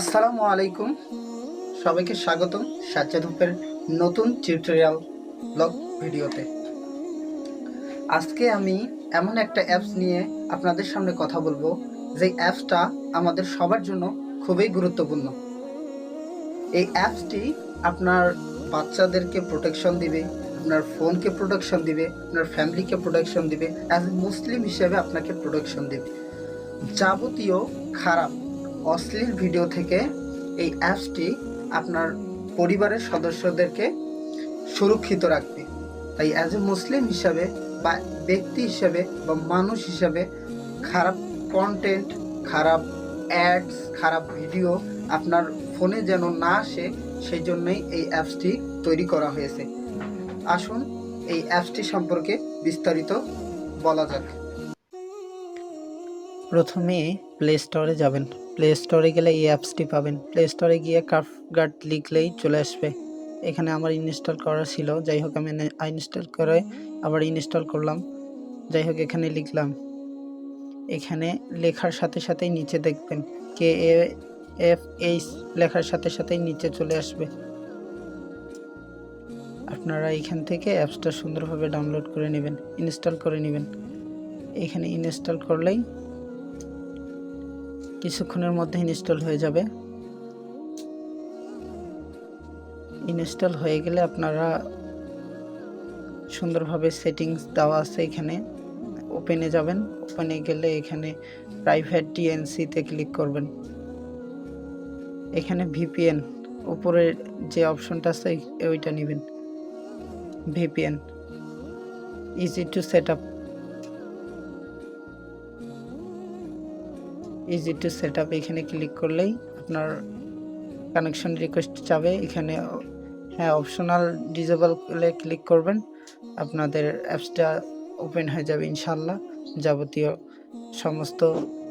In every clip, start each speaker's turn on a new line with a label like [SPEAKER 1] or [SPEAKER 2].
[SPEAKER 1] আসসালামু আলাইকুম। সবাইকে স্বাগতম সাজ্জাদ নতুন টিউটোরিয়াল ব্লগ ভিডিওতে। আজকে আমি এমন একটা অ্যাপস নিয়ে আপনাদের সামনে কথা বলব যে অ্যাপসটা আমাদের সবার জন্য খুবই গুরুত্বপূর্ণ। এই অ্যাপসটি আপনার বাচ্চাদেরকে প্রোটেকশন দিবে, আপনার ফোনকে প্রোটেকশন দিবে, আপনার ফ্যামিলিকে প্রোটেকশন দিবে অ্যাজ এ মুসলিম হিসেবে আপনাকে প্রোটেকশন দিবে। যাবতীয় খারাপ অশ্লীল ভিডিও থেকে এই অ্যাপসটি আপনার পরিবারের সদস্যদেরকে সুরক্ষিত রাখবে। তাই অ্যাজ এ মুসলিম হিসাবে বা ব্যক্তি হিসাবে বা মানুষ হিসাবে খারাপ কন্টেন্ট খারাপ অ্যাডস খারাপ ভিডিও আপনার ফোনে যেন না আসে, সেই জন্যই এই অ্যাপসটি তৈরি করা হয়েছে। আসুন এই অ্যাপসটি সম্পর্কে বিস্তারিত বলা যাক। প্রথমে প্লে স্টোরে যাবেন। প্লে স্টোরে গেলে এই অ্যাপসটি পাবেন। প্লে স্টোরে গিয়ে কার্ভ গার্ড লিখলেই চলে আসবে। এখানে আমার ইনস্টল করা ছিল। যাই হোক, আমি ইনস্টল করে আবার ইনস্টল করলাম। যাই হোক, এখানে লিখলাম। এখানে লেখার সাথে সাথেই নিচে দেখবেন। কে এ এফ এইচ লেখার সাথে সাথেই নিচে চলে আসবে। আপনারা এখান থেকে অ্যাপসটা সুন্দরভাবে ডাউনলোড করে নেবেন ইনস্টল করে নেবেন। এখানে ইনস্টল করলেই কিছুক্ষণের মধ্যে ইনস্টল হয়ে যাবে। ইনস্টল হয়ে গেলে আপনারা সুন্দরভাবে সেটিংস দেওয়া আছে এখানে। ওপেনে যাবেন। ওপেনে গেলে এখানে প্রাইভেট ডিএনসিতে ক্লিক করবেন। এখানে ভিপিএন উপরের যে অপশনটা আছে ওইটা নেবেন। VPN easy to set up easy to set up এখানে ক্লিক করলেই আপনার কানেকশন রিকোয়েস্ট যাবে। এখানে হ্যাঁ অপশনাল ডিজেবল ডিজেবলে ক্লিক করবেন। আপনাদের অ্যাপসটা ওপেন হয়ে যাবে ইনশাল্লাহ যাবতীয় সমস্ত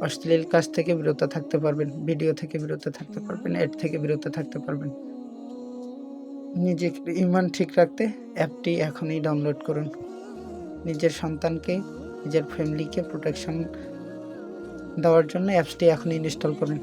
[SPEAKER 1] অশ্লীল কাজ থেকে বিরত থাকতে পারবেন ভিডিও থেকে বিরত থাকতে পারবেন এড থেকে বিরত থাকতে পারবেন। নিজে ইমান ঠিক রাখতে অ্যাপটি এখনই ডাউনলোড করুন। নিজের সন্তানকে, নিজের ফ্যামিলিকে প্রোটেকশন দেওয়ার জন্য অ্যাপসটি এখন ইনস্টল করুন।